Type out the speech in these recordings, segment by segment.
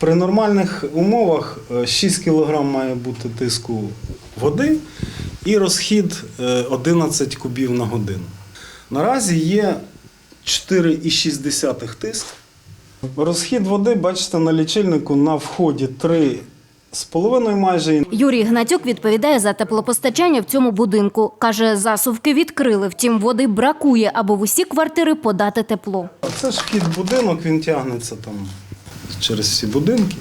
При нормальних умовах е, 6 кг має бути тиску води і розхід е, 11 кубів на годину. Наразі є 4,6 тиск. Розхід води, бачите, на лічильнику на вході 3,5 майже. Юрій Гнатюк відповідає за теплопостачання в цьому будинку. Каже, засувки відкрили, втім води бракує, аби в усі квартири подати тепло. Це ж вхід будинок, він тягнеться там через всі будинки.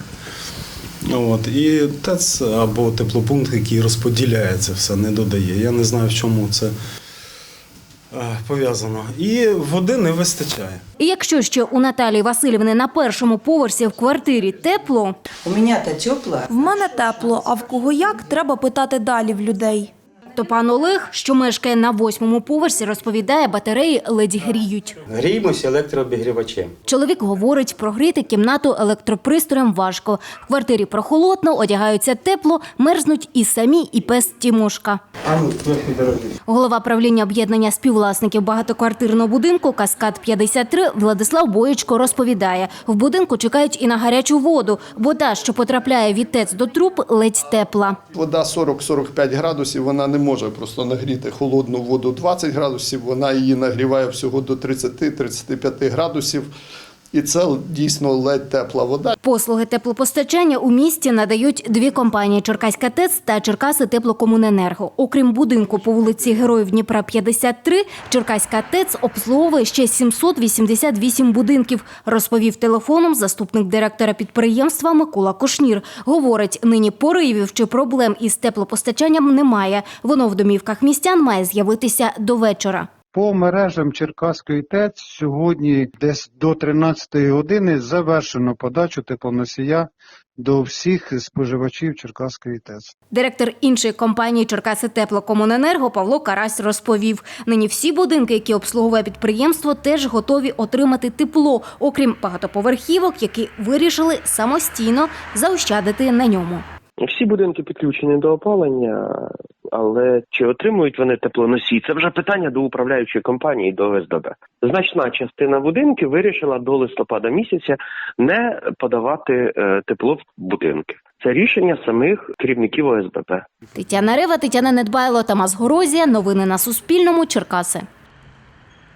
От, і ТЕЦ або теплопункт, який розподіляє це все, не додає. Я не знаю, в чому це е, пов'язано. І води не вистачає. І якщо ще у Наталії Васильівни на першому поверсі в квартирі тепло, У меня-то тепло. В мене тепло, а в кого як треба питати далі в людей. То пан Олег, що мешкає на восьмому поверсі, розповідає, батареї ледь гріють. Гріємося електрообігрівачем. Чоловік говорить, прогріти кімнату електропристроєм важко. В квартирі прохолодно, одягаються тепло, мерзнуть і самі, і пес Тімошка. А ну. Голова правління об'єднання співвласників багатоквартирного будинку Каскад 53 Владислав Боєчко розповідає: в будинку чекають і на гарячу воду, бо та, що потрапляє від ТЕЦ до труб, ледь тепла. Вода 40-45 градусів, вона не може просто нагріти холодну воду 20 градусів, вона її нагріває всього до 30-35 градусів. І це дійсно ледь тепла вода. Послуги теплопостачання у місті надають дві компанії: Черкаська ТЕЦ та Черкаси Теплокомуненерго. Окрім будинку по вулиці Героїв Дніпра 53, Черкаська ТЕЦ обслуговує ще 788 будинків, розповів телефоном заступник директора підприємства Микола Кошнір. Говорить, нині поривів чи проблем із теплопостачанням немає. Воно в домівках містян має з'явитися до вечора. По мережам Черкаської ТЕЦ сьогодні десь до 13 години завершено подачу теплоносія до всіх споживачів Черкаської ТЕЦ. Директор іншої компанії Черкаси Теплокомуненерго Павло Карась розповів: нині всі будинки, які обслуговує підприємство, теж готові отримати тепло, окрім багатоповерхівок, які вирішили самостійно заощадити на ньому. Всі будинки підключені до опалення, але чи отримують вони теплоносій? Це вже питання до управляючої компанії до ОСББ. Значна частина будинків вирішила до листопада місяця не подавати е, тепло в будинки. Це рішення самих керівників ОСББ. Тетяна Рива, Тетяна Недбайло, Тамас Горозія. Новини на Суспільному. Черкаси.